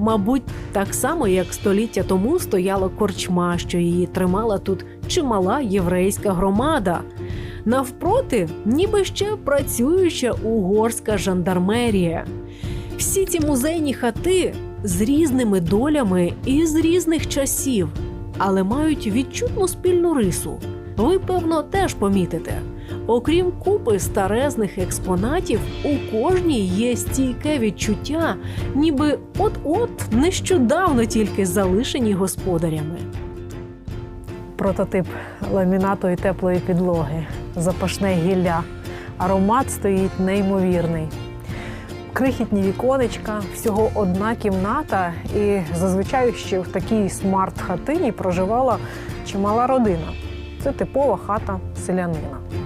Мабуть, так само, як століття тому стояла корчма, що її тримала тут чимала єврейська громада. Навпроти, ніби ще працююча угорська жандармерія. Всі ці музейні хати з різними долями і з різних часів, але мають відчутну спільну рису. Ви, певно, теж помітите. Окрім купи старезних експонатів, у кожній є стійке відчуття, ніби от-от нещодавно тільки залишені господарями. Прототип ламінату і теплої підлоги, запашне гілля. Аромат стоїть неймовірний. Крихітні віконечка, всього одна кімната, і зазвичай ще в такій смарт-хатині проживала чимала родина. Це типова хата селянина.